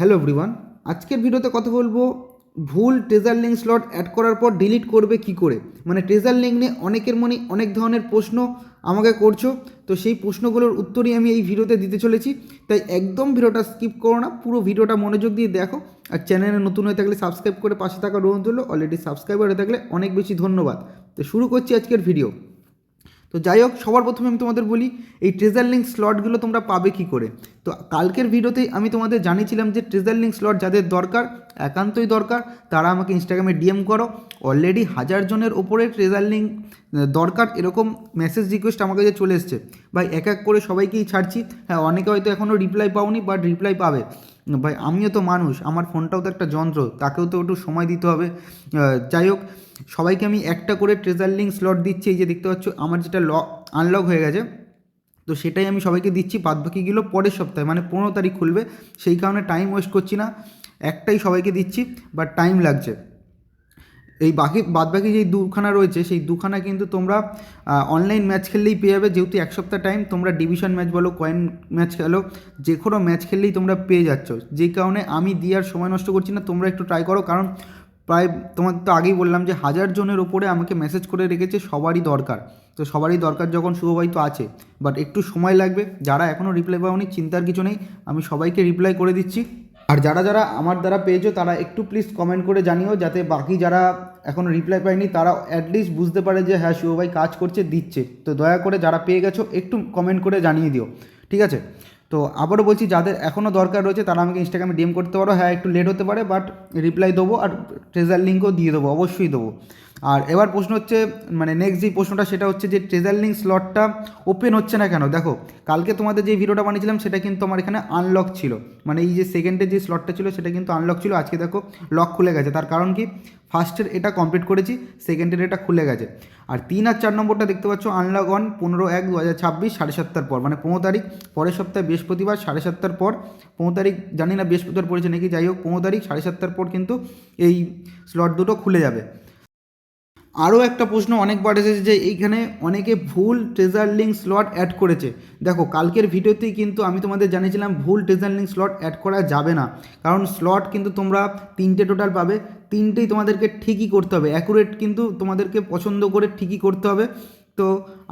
Hello everyone, আজকের ভিডিওতে কথা বলব ভুল ট্রেজার লিঙ্ক স্লট অ্যাড করার পর ডিলিট করবে কি করে? মানে ট্রেজার লিঙ্ক নিয়ে অনেকের মনে অনেক ধরনের প্রশ্ন আমাকে করছ, তো সেই প্রশ্নগুলোর উত্তরই আমি এই ভিডিওতে দিতে চলেছি। তাই একদম ভিডিওটা স্কিপ করো না, পুরো ভিডিওটা মনোযোগ দিয়ে দেখো। আর চ্যানেলে নতুন হয়ে থাকলে সাবস্ক্রাইব করে পাশে থাকা রোহন তুলো অলরেডি সাবস্ক্রাইবার হয়ে থাকলে অনেক বেশি ধন্যবাদ। তো শুরু করছি আজকের ভিডিও। তো যাই হোক, সবার প্রথমে আমি তোমাদের বলি, এই ট্রেজার লিঙ্ক স্লটগুলো তোমরা পাবে কি করে? তো কালকের ভিডিওতেই আমি তোমাদের জানিয়েছিলাম যে ট্রেজার লিঙ্ক স্লট যাদের দরকার, একান্তই দরকার, তারা আমাকে ইনস্টাগ্রামে ডিএম করো। অলরেডি হাজার জনের ওপরে ট্রেজার লিঙ্ক দরকার, এরকম মেসেজ রিকোয়েস্ট আমার কাছে চলে এসছে। ভাই, এক এক করে সবাইকেই ছাড়ছি। হ্যাঁ অনেকে হয়তো এখনও রিপ্লাই পাওনি বাট রিপ্লাই পাবে। ভাই, আমিও তো মানুষ, আমার ফোনটাও তো একটা যন্ত্র, তাকেও তো একটু সময় দিতে হবে। যাই হোক, সবাইকে আমি একটা করে ট্রেজার লিঙ্ক স্লট দিচ্ছি, এই যে দেখতে পাচ্ছ, আমার যেটা ল আনলক হয়ে গেছে। তো সেটাই আমি সবাইকে দিচ্ছি, বাদবাকিগুলো পরের সপ্তাহে মানে পনেরো তারিখ খুলবে, সেই কারণে টাইম ওয়েস্ট করছি না, একটাই সবাইকে দিচ্ছি বাট টাইম লাগছে। এই বাকি, বাদবাকি যেই দুখানা রয়েছে, সেই দুখানা কিন্তু তোমরা অনলাইন ম্যাচ খেললেই পেয়ে যাবে। যেহেতু এক সপ্তাহ টাইম তোমরা ডিভিশন ম্যাচ বলো কয়েন ম্যাচ খেলো, যে কোনো ম্যাচ খেললেই তোমরা পেয়ে যাচ্ছ। যেই কারণে আমি দিয়ে আর সময় নষ্ট করছি না, তোমরা একটু ট্রাই করো, কারণ প্রায় তোমার তো আগেই বললাম যে হাজার জনের ওপরে আমাকে মেসেজ করে রেখেছে, সবারই দরকার। তো সবারই দরকার যখন শুভভাই তো আছে। বাট একটু সময় লাগবে, যারা এখনও রিপ্লাই পাওনি, চিন্তার কিছু নেই, আমি সবাইকে রিপ্লাই করে দিচ্ছি। আর যারা যারা আমার দ্বারা পেয়েছ, তারা একটু প্লিজ কমেন্ট করে জানিও, যাতে বাকি যারা এখনও রিপ্লাই পাইনি, তারা অ্যাটলিস্ট বুঝতে পারে যে হ্যাঁ শুভভাই কাজ করছে, দিচ্ছে। তো দয়া করে যারা পেয়ে গেছো, একটু কমেন্ট করে জানিয়ে দিও। ঠিক আছে? তো আবারও বলছি, যাদের এখনও দরকার রয়েছে, তারা আমাকে ইনস্টাগ্রামে ডিএম করতে পারো। হ্যাঁ একটু লেট হতে পারে বাট রিপ্লাই দেবো আর ট্রেজার লিঙ্কও দিয়ে দেবো, অবশ্যই দেবো। আর এবার প্রশ্ন হচ্ছে মানে নেক্সট যে প্রশ্নটা, সেটা হচ্ছে যে ট্রেজার লিঙ্ক স্লটটা ওপেন হচ্ছে না কেন? দেখো, কালকে তোমাদের যে ভিডিওটা বানিয়েছিলাম, সেটা কিন্তু আমার এখানে আনলক ছিল। মানে এই যে সেকেন্ডের যে স্লটটা ছিল, সেটা কিন্তু আনলক ছিল। আজকে দেখো লক খুলে গেছে। তার কারণ কি? ফার্স্টের এটা কমপ্লিট করেছি সেকেন্ডের এটা খুলে গেছে। আর তিন আর চার নম্বরটা দেখতে পাচ্ছ আনলক অন পনেরো এক দু হাজার ছাব্বিশ, সাড়ে সাতটার পর। মানে পনেরো তারিখ, পরের সপ্তাহে বৃহস্পতিবার, সাড়ে সাতটার পর। পনেরো তারিখ, জানি না বৃহস্পতিবার পড়েছে নাকি, যাই হোক, পনেরো তারিখ, সাড়ে সাতটার পর কিন্তু এই স্লট দুটো খুলে যাবে। আরও একটা প্রশ্ন অনেকবার এসেছে যে এইখানে অনেকে ভুল ট্রেজার লিঙ্ক স্লট অ্যাড করেছে। দেখো, কালকের ভিডিওতেই কিন্তু আমি তোমাদের জানিয়েছিলাম ভুল ট্রেজার লিঙ্ক স্লট অ্যাড করা যাবে না। কারণ স্লট কিন্তু তোমরা তিনটে টোটাল পাবে, তিনটেই তোমাদেরকে ঠিকই করতে হবে। অ্যাকুরেট কিন্তু তোমাদেরকে পছন্দ করে ঠিকই করতে হবে। তো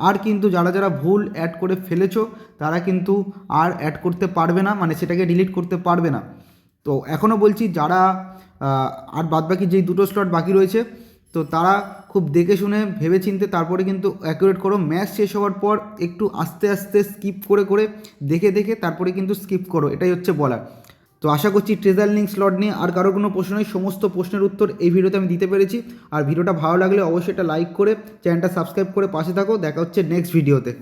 আর কিন্তু যারা যারা ভুল অ্যাড করে ফেলেছো, তারা কিন্তু আর অ্যাড করতে পারবে না মানে সেটাকে ডিলিট করতে পারবে না। তো এখনও বলছি, যারা আর বাদবাকি যেই দুটো স্লট বাকি রয়েছে তো তারা খুব দেখে শুনে ভেবে চিনতে তারপরে কিন্তু অ্যাকুরেট করো ম্যাচ শেষ হওয়ার পর একটু আস্তে আস্তে স্কিপ করে করে দেখে দেখে তারপরে কিন্তু স্কিপ করো, এটাই হচ্ছে বলার। তো আশা করছি ট্রেজার লিঙ্ক স্লট নিয়ে আর কারও কোনো প্রশ্ন নেই, সমস্ত প্রশ্নের উত্তর এই ভিডিওতে আমি দিতে পেরেছি। আর ভিডিওটা ভালো লাগলে অবশ্যই এটা লাইক করে চ্যানেলটা সাবস্ক্রাইব করে পাশে থাকো। দেখা হচ্ছে নেক্সট ভিডিওতে